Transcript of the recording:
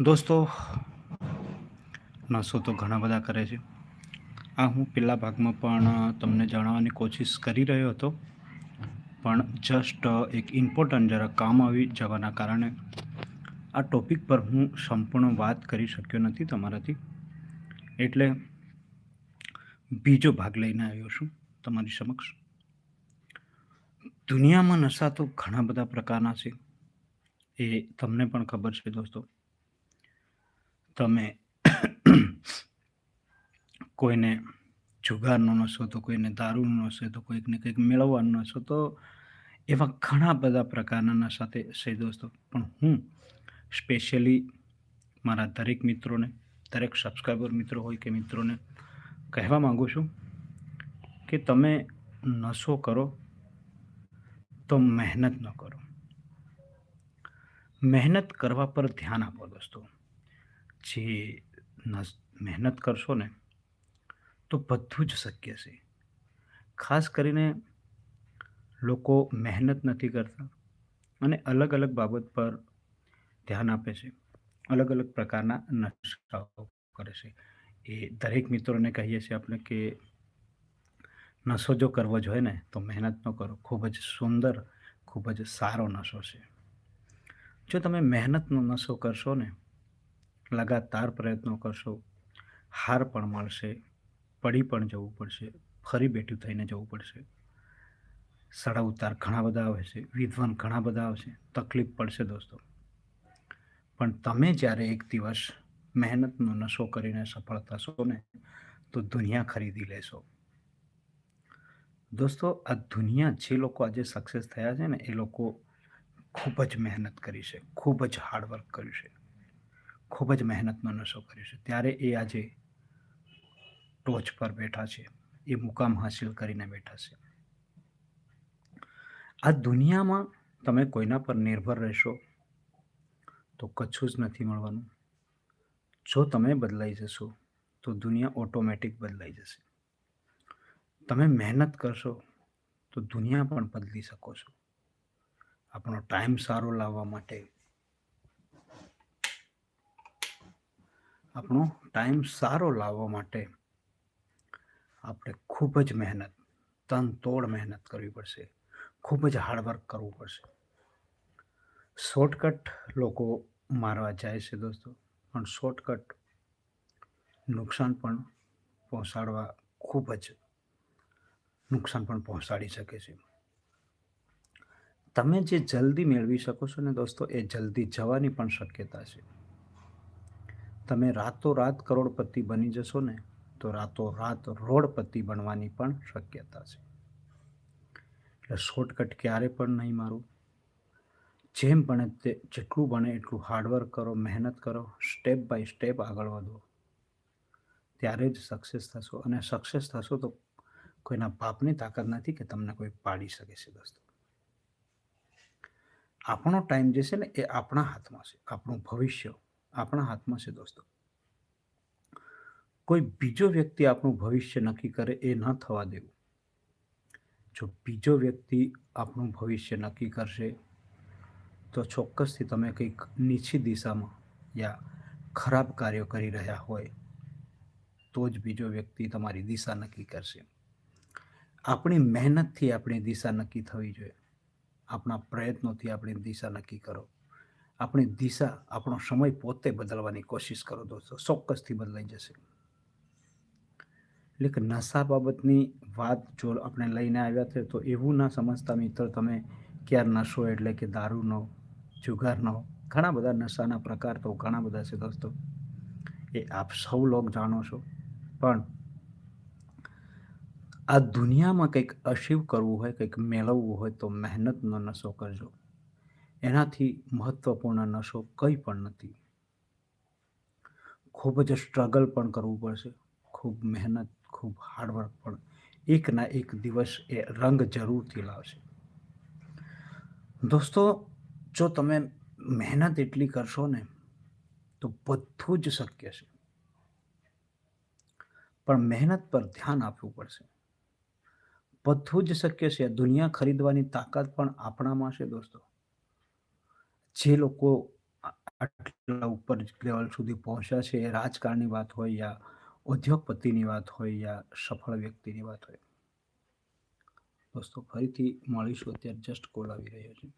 દોસ્તો નશો તો ઘણા બધા કરે છે. આ હું પેલા ભાગમાં પણ તમને જણાવવાની કોશિશ કરી રહ્યો હતો. પણ જસ્ટ એક ઇમ્પોર્ટન્ટ જરા કામ આવી જવાના કારણે આ ટોપિક પર હું સંપૂર્ણ વાત કરી શક્યો નથી તમારાથી. એટલે બીજો ભાગ લઈને આવ્યો છું તમારી સમક્ષ. દુનિયામાં નશા તો ઘણા બધા પ્રકારના છે. એ તમને પણ ખબર છે દોસ્તો. તમે કોઈને જુગારનો નશો, તો કોઈને દારૂનો નશો, તો કોઈકને કંઈક મેળવવાનો નશો, તો એવા ઘણા બધા પ્રકારના નશા તે છે દોસ્તો. પણ હું સ્પેશિયલી મારા દરેક મિત્રોને, દરેક સબસ્ક્રાઈબર મિત્રો હોય કે મિત્રોને કહેવા માગું છું કે તમે નશો કરો તો મહેનત ન કરો. મહેનત કરવા પર ધ્યાન આપો દોસ્તો. જે મહેનત કરશો ને, તો બધું જ શક્ય છે. ખાસ કરીને લોકો મહેનત નથી કરતા અને અલગ અલગ બાબત પર ધ્યાન આપે છે. અલગ અલગ પ્રકારના નશાઓ કરે છે. એ દરેક મિત્રોને કહીએ છીએ આપણે કે નશો જો કરવો જોઈએ ને, તો મહેનત ન કરો. ખૂબ જ સુંદર, ખૂબ જ સારો નશો છે. જો તમે મહેનતનો નશો કરશો ને લગાતાર પ્રયત્નો કરશો. હાર પણ મળશે. પડી પણ જવું પડશે. ફરી બેઠું થઈને જવું પડશે. સડા ઉતાર ઘણા બધા આવે છે. વિદ્વાન ઘણા બધા આવશે તકલીફ પડશે દોસ્તો. પણ તમે જ્યારે એક દિવસ મહેનતનો નશો કરીને સફળ થશો ને, તો દુનિયા ખરીદી લેશો. દોસ્તો, આ દુનિયા જે લોકો આજે સક્સેસ થયા છે ને, એ લોકો ખૂબ જ મહેનત કરી છે. ખૂબ જ હાર્ડવર્ક કર્યું છે. ખૂબ જ મહેનતનો નશો કર્યો છે. ત્યારે એ આજે ટોચ પર બેઠા છે. એ મુકામ હાસિલ કરીને બેઠા છે. આ દુનિયામાં તમે કોઈના પર નિર્ભર રહેશો તો કશું જ નથી મળવાનું. જો તમે બદલાઈ જશો તો દુનિયા ઓટોમેટિક બદલાઈ જશે. તમે મહેનત કરશો તો દુનિયા પણ બદલી શકો છો. આપણો ટાઈમ સારો લાવવા માટે આપણો ટાઈમ સારો લાવવા માટે આપણે ખૂબ જ મહેનત, તન તોડ મહેનત કરવી પડશે. ખૂબ જ હાર્ડવર્ક કરવું પડશે. શોર્ટકટ લોકો મારવા જાય છે દોસ્તો, પણ શોર્ટકટ નુકસાન પણ પહોંચાડવા ખૂબ જ નુકસાન પણ પહોંચાડી શકે છે. તમે જે જલ્દી મેળવી શકો છો ને દોસ્તો, એ જલ્દી જવાની પણ શક્યતા છે. તમે રાતોરાત કરોડપતિ બની જશો ને, તો રાતોરાત રોડપતિ બનવાની પણ શક્યતા છે. એટલે શોર્ટકટ ક્યારે પણ નહીં મારું. જેમ બને તે જેટલું બને એટલું હાર્ડવર્ક કરો, મહેનત કરો સ્ટેપ બાય સ્ટેપ આગળ વધો. ત્યારે જ સક્સેસ થશો. અને સક્સેસ થશો તો કોઈના પાપની તાકાત નથી કે તમને કોઈ પાડી શકે છે દોસ્તો. આપણો ટાઈમ જે છે ને એ આપણા હાથમાં છે. આપણું ભવિષ્ય આપણા હાથમાં છે દોસ્તો. કોઈ બીજો વ્યક્તિ આપણું ભવિષ્ય નક્કી કરે એ ન થવા દેવું. જો બીજો વ્યક્તિ આપણું ભવિષ્ય નક્કી કરશે, તો ચોક્કસથી તમે કંઈક નીચી દિશામાં યા ખરાબ કાર્યો કરી રહ્યા હોય, તો જ બીજો વ્યક્તિ તમારી દિશા નક્કી કરશે. આપણી મહેનતથી આપણી દિશા નક્કી થવી જોઈએ. આપણા પ્રયત્નોથી આપણી દિશા નક્કી કરો. આપણી દિશા, આપણો સમય પોતે બદલવાની કોશિશ કરો દોસ્તો, ચોક્કસથી બદલાઈ જશે. એટલે કે નશા બાબતની વાત જો આપણે લઈને આવ્યા છે, તો એવું ના સમજતા મિત્ર તમે કે નશો એટલે કે દારૂનો, જુગારનો, ઘણા બધા નશાના પ્રકાર તો ઘણા બધા છે દોસ્તો. એ આપ સૌ લોક જાણો છો. પણ આ દુનિયામાં કંઈક અશીવ કરવું હોય, કંઈક મેળવવું હોય તો મહેનતનો નશો કરજો. એનાથી મહત્વપૂર્ણ નશો કંઈ પણ નથી. ખૂબ જ સ્ટ્રગલ પણ કરવું પડશે, ખૂબ મહેનત, ખૂબ હાર્ડવર્ક પણ એકના એક દિવસ એ રંગ જરૂરથી લાવશે. દોસ્તો, જો તમે મહેનત એટલી કરશો ને, તો બધું જ શક્ય છે. પણ મહેનત પર ધ્યાન આપવું પડશે. બધું જ શક્ય છે. દુનિયા ખરીદવાની તાકાત પણ આપણામાં છે દોસ્તો. જે લોકો આટલા ઉપર લેવલ સુધી પહોંચ્યા છે, એ રાજકારણની વાત હોય યા ઉદ્યોગપતિની વાત હોય યા સફળ વ્યક્તિની વાત હોય. દોસ્તો, ફરીથી મળીશું, અત્યારે જસ્ટ કોલ આવી રહ્યો છે.